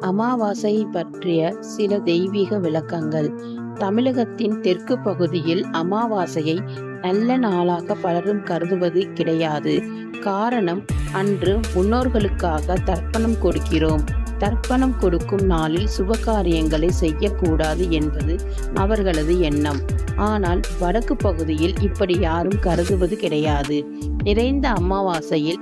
அமாவாசை பற்றிய சில தெய்வீக விளக்கங்கள். தமிழகத்தின் தெற்கு பகுதியில் அமாவாசையை நல்ல நாளாக பலரும் கருதுவது கிடையாது. காரணம் அன்று முன்னோர்களுக்காக தர்ப்பணம் கொடுக்கிறோம். தர்ப்பணம் கொடுக்கும் நாளில் சுபகாரியங்களை செய்யக்கூடாது என்பது அவர்களது எண்ணம். ஆனால் வடக்கு பகுதியில் இப்படி யாரும் கருதுவது கிடையாது. நிறைந்த அமாவாசையில்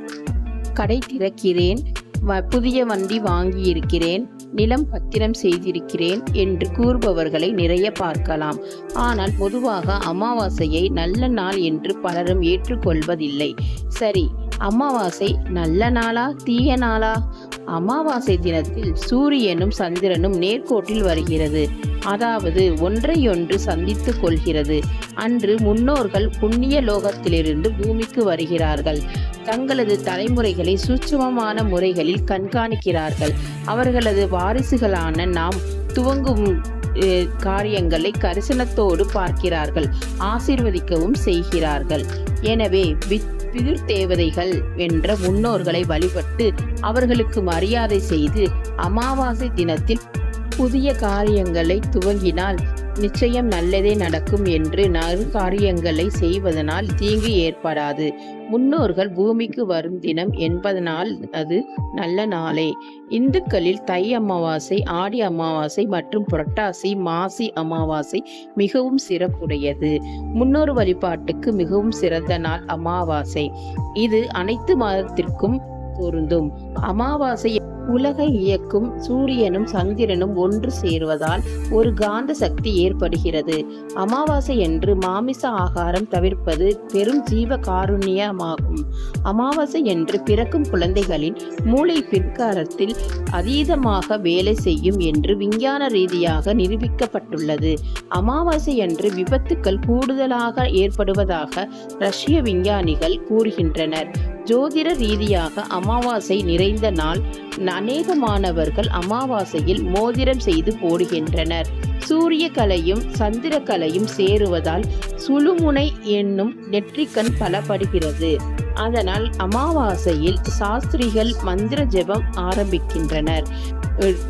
கடை திறக்கிறேன் புதிய வண்டி வாங்கியிருக்கிறேன் நிலம் பத்திரம் செய்திருக்கிறேன் என்று கூறுபவர்களை நிறைய பார்க்கலாம். ஆனால் பொதுவாக அமாவாசையை நல்ல நாள் என்று பலரும் ஏற்றுக்கொள்வதில்லை. சரி அமாவாசை நல்ல நாளா தீய நாளா? அமாவாசை தினத்தில் சூரியனும் சந்திரனும் நேர்கோட்டில் வருகிறது. அதாவது ஒன்றையொன்று சந்தித்து கொள்கிறது. அன்று முன்னோர்கள் புண்ணிய லோகத்திலிருந்து பூமிக்கு வருகிறார்கள். தங்களது தலைமுறைகளை சூட்சமமான முறைகளில் கண்காணிக்கிறார்கள். அவர்களது வாரிசுகளான நாம் துவங்கும் காரியங்களை கரிசனத்தோடு பார்க்கிறார்கள். ஆசிர்வதிக்கவும் செய்கிறார்கள். எனவே பிதிர் தேவதைகள் என்ற முன்னோர்களை வழிபட்டு அவர்களுக்கு மரியாதை செய்து அமாவாசை தினத்தில் புதிய காரியங்களை துவங்கினால் நிச்சயம் நல்லதே நடக்கும் என்று நறு காரியங்களை செய்வதனால் தீங்கு ஏற்படாது. முன்னோர்கள் பூமிக்கு வரும் தினம் என்பதனால் அது நல்ல நாளே. இந்துக்களில் தை அமாவாசை ஆடி அமாவாசை மற்றும் புரட்டாசி மாசி அமாவாசை மிகவும் சிறப்புடையது. முன்னோர் வழிபாட்டுக்கு மிகவும் சிறந்த நாள் அமாவாசை. இது அனைத்து மதத்திற்கும் பொருந்தும். அமாவாசை உலகை இயக்கும் சூரியனும் சந்திரனும் ஒன்று சேர்வதால் ஒரு காந்த சக்தி ஏற்படுகிறது. அமாவாசை என்று மாமிச ஆகாரம் தவிர்ப்பது பெரும் ஜீவ காருண்யமாகும் அமாவாசை என்று பிறக்கும் குழந்தைகளின் மூளை பிற்காலத்தில் அதீதமாக வேலை செய்யும் என்று விஞ்ஞான ரீதியாக நிரூபிக்கப்பட்டுள்ளது. அமாவாசை அன்று விபத்துக்கள் கூடுதலாக ஏற்படுவதாக ரஷ்ய விஞ்ஞானிகள் கூறுகின்றனர். ஜோதிட ரீதியாக அமாவாசை நிறைந்த நாள் அநேகமானவர்கள் அமாவாசையில் மோதிரம் செய்து போடுகின்றனர். சூரிய கலையும் சந்திர கலையும் சேருவதால் சுழுமுனை என்னும் நெற்றிக்கண் பலப்படுகிறது. அதனால் அமாவாசையில் சாஸ்திரிகள் மந்திர ஜெபம் ஆரம்பிக்கின்றனர்.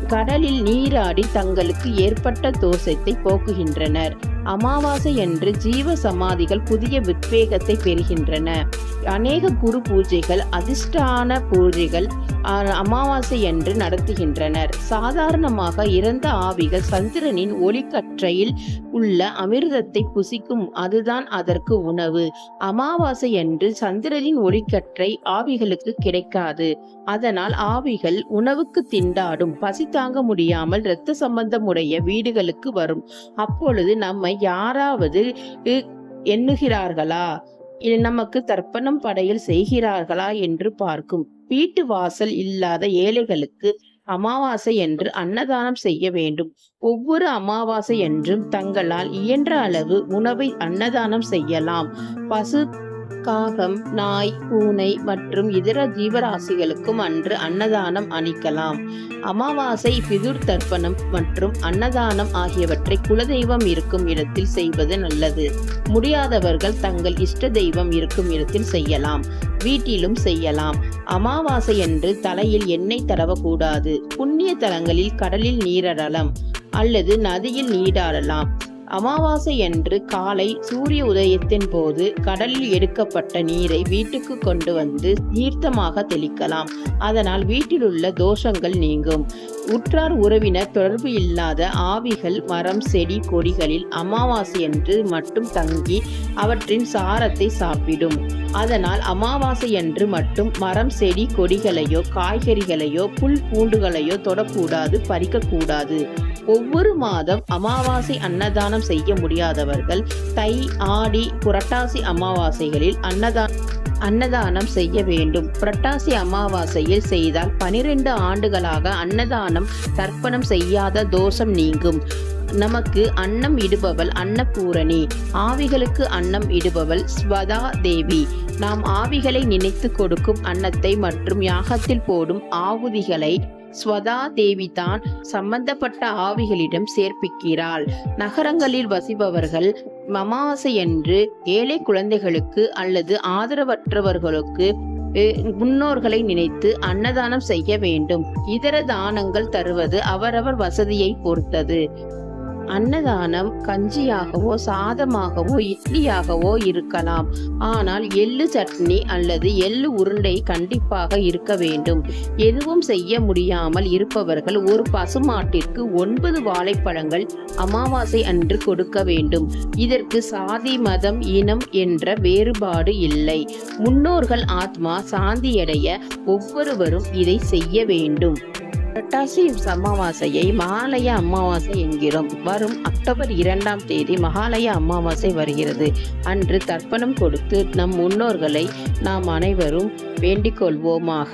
கடலில் நீராடி தங்களுக்கு ஏற்பட்ட தோஷத்தை போக்குகின்றனர். அமாவாசை என்று ஜீவ சமாதிகள் புதிய உத்வேகத்தை பெறுகின்றன. அநேக குரு பூஜைகள் அதிர்ஷ்டான பூஜைகள் அமாவாசை என்று நடத்துகின்றனர். சாதாரணமாக இறந்த ஆவிகள் சந்திரனின் ஒளிக்கற்றையில் உள்ள அமிர்தத்தை புசிக்கும் அதுதான் அதற்கு உணவு. அமாவாசை என்று சந்திரனின் ஒளிக்கற்றை ஆவிகளுக்கு கிடைக்காது. அதனால் ஆவிகள் உணவுக்கு திண்டாடும் பசி தாங்க முடியாமல் இரத்த சம்பந்தமுடைய வீடுகளுக்கு வரும். அப்பொழுது நம்மை யாராவது எண்ணுகிறார்களா? நமக்கு தர்ப்பணம் படையில் செய்கிறார்களா? என்று பார்க்கும். வீட்டு வாசல் இல்லாத ஏழைகளுக்கு அமாவாசை என்று அன்னதானம் செய்ய வேண்டும். ஒவ்வொரு அமாவாசை என்றும் தங்களால் இயன்ற அளவு உணவை அன்னதானம் செய்யலாம். பசு காகம் நாய் பூனை மற்றும் இதர ஜீவராசிகளுக்கும் அன்று அன்னதானம் அளிக்கலாம் அமாவாசை பிதுர் தர்ப்பணம் மற்றும் அன்னதானம் ஆகியவற்றை குலதெய்வம் இருக்கும் இடத்தில் செய்வது நல்லது. முடியாதவர்கள் தங்கள் இஷ்ட தெய்வம் இருக்கும் இடத்தில் செய்யலாம். வீட்டிலும் செய்யலாம். அமாவாசை அன்று தலையில் எண்ணெய் தடவக்கூடாது. புண்ணிய தலங்களில் கடலில் நீராடலாம். அல்லது நதியில் நீராடலாம். அமாவாசை அன்று காலை சூரிய உதயத்தின் போது கடலில் எடுக்கப்பட்ட நீரை வீட்டுக்கு கொண்டு வந்து தீர்த்தமாக தெளிக்கலாம். அதனால் வீட்டில் உள்ள தோஷங்கள் நீங்கும். உற்றார் உறவினர் தொடர்பு இல்லாத ஆவிகள் மரம் செடி கொடிகளில் அமாவாசை அன்று மட்டும் தங்கி அவற்றின் சாரத்தை சாப்பிடும். அதனால் அமாவாசை அன்று மட்டும் மரம் செடி கொடிகளையோ காய்கறிகளையோ புல் பூண்டுகளையோ தொடக்கூடாது பறிக்கக்கூடாது. ஒவ்வொரு மாதம் அமாவாசை அன்னதானம் செய்ய முடியாதவர்கள் தை ஆடி புரட்டாசி அமாவாசைகளில் அன்னதானம் அன்னதானம் செய்ய வேண்டும். புரட்டாசி அமாவாசையில் செய்தால் பனிரெண்டு ஆண்டுகளாக அன்னதானம் தர்ப்பணம் செய்யாத தோஷம் நீங்கும். நமக்கு அன்னம் இடுபவள் அன்னபூரணி. ஆவிகளுக்கு அன்னம் இடுபவள் ஸ்வதா தேவி நாம் ஆவிகளை நினைத்து கொடுக்கும் அன்னத்தை மற்றும் யாகத்தில் போடும் ஆவுதிகளை ஸ்வதா தேவி தான் சம்பந்தப்பட்ட ஆவிகளிடம் சேர்ப்பிக்கிறாள். நகரங்களில் வசிப்பவர்கள் அமாவாசையன்று ஏழை குழந்தைகளுக்கு அல்லது ஆதரவற்றவர்களுக்கு முன்னோர்களை நினைத்து அன்னதானம் செய்ய வேண்டும். இதர தானங்கள் தருவது அவரவர் வசதியை பொறுத்தது. அன்னதானம் கஞ்சியாகவோ சாதமாகவோ இட்லியாகவோ இருக்கலாம். ஆனால் எள்ளு சட்னி அல்லது எள்ளு உருண்டை கண்டிப்பாக இருக்க வேண்டும். எதுவும் செய்ய முடியாமல் இருப்பவர்கள் ஒரு பசுமாட்டிற்கு ஒன்பது வாழைப்பழங்கள் அமாவாசை அன்று கொடுக்க வேண்டும். இதற்கு சாதி மதம் இனம் என்ற வேறுபாடு இல்லை. முன்னோர்கள் ஆத்மா சாந்தியடைய ஒவ்வொருவரும் இதை செய்ய வேண்டும். புரட்டாசி அமாவாசையை மகாலய அமாவாசை என்கிறோம். வரும் அக்டோபர் இரண்டாம் தேதி மகாலய அமாவாசை வருகிறது. அன்று தர்ப்பணம் கொடுத்து நம் முன்னோர்களை நாம் அனைவரும் வேண்டிக் கொள்வோமாக.